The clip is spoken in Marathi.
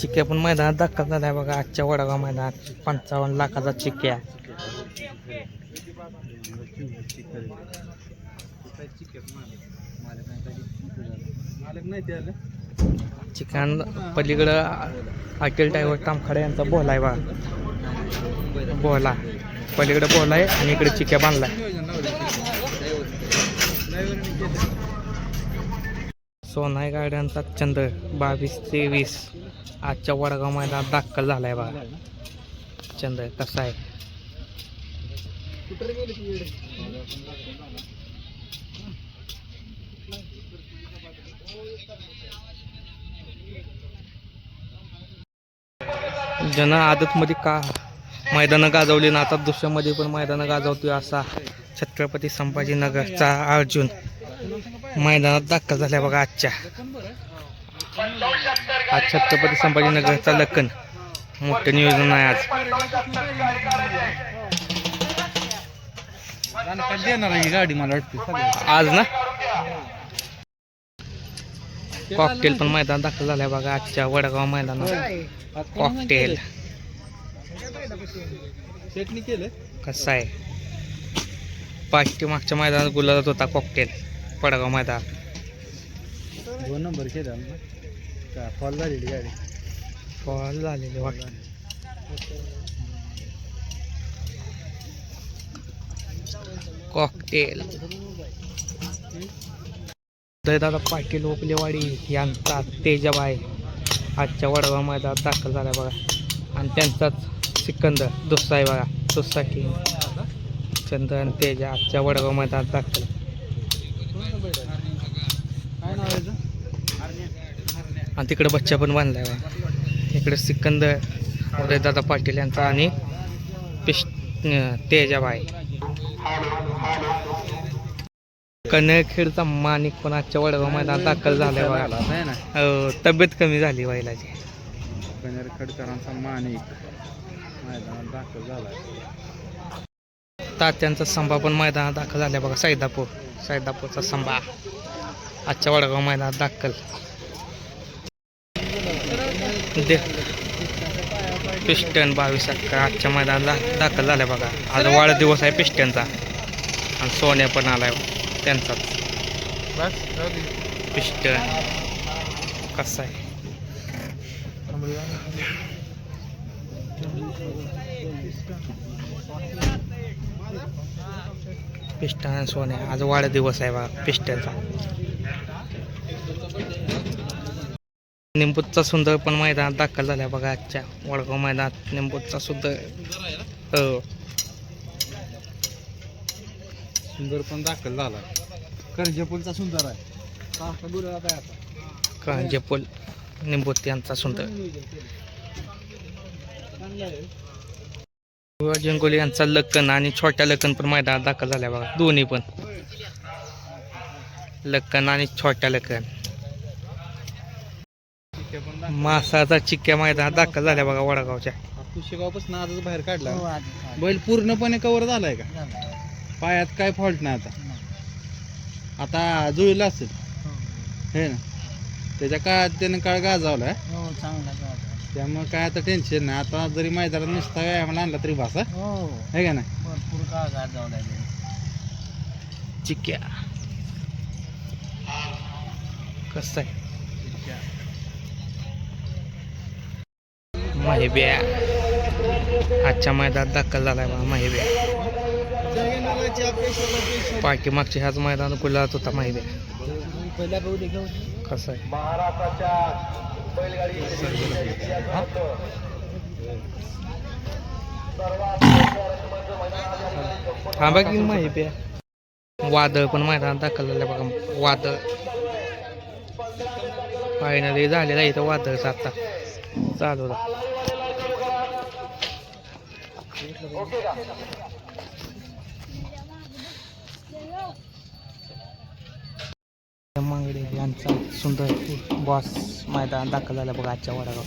चिक्क्या पण मैदानात दाखल झाला आहे बघा. आजच्या वडगाव मैदानात पंचावन्न लाखाचा चिक्क्या. चिकन पलीकडं अखिल ड्रायव्हर तामखाडे यांचा बोला आहे बघा. बोला पलीकडे बोला आहे आणि इकडे चिक्या बांधलाय. सोनाई गाड्यांचा चंद्र बावीस तेवीस. आजच्या वडगाव मैदानात दाखल झालाय बघा. चंद्र कसा आहे? जन आदतमध्ये का मैदानं गाजवली ना? आता दुसऱ्यामध्ये पण मैदानं गाजवतोय असा छत्रपती संभाजीनगरचा अर्जुन. मैदानात दाखल झाल्या बघा आजच्या. आज छत्रपती संभाजीनगरचा लखन. मोठं नियोजन आहे आज. देणार ही गाडी मला वाटते आज ना? कॉकटेल पण मैदान दाखल झालाय बघा आजच्या वडगाव मैदानात. कॉकटेल कसं आहे? पाचटी मागच्या मैदानात गुलाबात होता कॉकटेल वडगाव मैदान दोन नंबर केला का फॉल झालेली गाडी? फॉल झालेले वाटत. कॉकटेल दादा पाटील ओपलेवाडी यांचा तेजाबाई. आजच्या वडगाव मैदानात दाखल झाला बघा. आणि त्यांचाच सिकंदर दुसरा आहे बघा. दुसरा किंग. चंदन तेजा आजच्या वडगाव मैदानात दाखल. काय नाव आहे आणि तिकडे बच्चा पण बांधलाय बघा. इकडे सिकंदर उदयदादा पाटील यांचा आणि पिश तेजाबाई. कन्नखेडचा माणिक पण आजच्या वडगाव मैदानात दाखल झालाय बघा. अं, तब्येत कमी झाली बैलाची. कनेर खडकरांचा मानिक मैदानात दाखल झाला तात्यांचा संभा पण मैदानात दाखल झालाय बघा सैदापूर. सैदापूरचा संभा. आजच्या वडगाव मैदानात दाखल. दे. पिस्टन बावीस अक्का आजच्या मैदानात दाखल झालाय बघा. आज वाढदिवस आहे पिस्टनचा. आणि सोन्या पण आलाय त्यांचाच. पिस्टन. कसा आहे? पिस्टन आणि सोन्या आज वाढदिवस आहे बघा पिस्टनचा निंबूतचा सुंदर पण मैदानात दाखल झाला बघा आजच्या. वडगाव मैदानात निंबूतचा सुंदर हो. सुंदर पण दाखल झाला. करंजपूलचा सुंदर आहे. कांजेपूल निंबूत यांचा सुंदर. जंगोली यांचा लक्कन आणि छोट्या लक्कन पण मैदानात दाखल झाल्या बघा दोन्ही पण. लक्कन आणि छोट्या लक्कन मासाचा चिक्क्या मैदानात दाखल झाल्या बघा वडगावच्या. पुशेगावपासून आजच बाहेर काढला. बैल पूर्णपणे कव्हर झालाय का? पायात काय फॉल्ट नाही आता. आता जुळला असेल. हे. ना. त्याच्या काळात त्यानं काळ गाजावलाय हो चांगला त्यामुळे काय आता टेन्शन नाही. आता जरी मैदानात नुसता व्यायामाला आणला तरी भासा हो. आहे का ना भरपूर काळ गाजवला चिक्क्या. कसं आहे? माहिब्या. आजच्या मैदानात दाखल झालाय बघा माहिब्या. पाठी मागच्या ह्याच मैदानात गुलाबात होता माहिब्या. पहिल्या कसं आहे? थांबा की माहिती वादळ पण मैदानात दाखल झालं बघा वादळ. फायनली झालेलं आहे इथं वादळचं आता. चालू यांचा सुंदर बॉस मैदान दाखल झाला बघा आजच्या वडागाव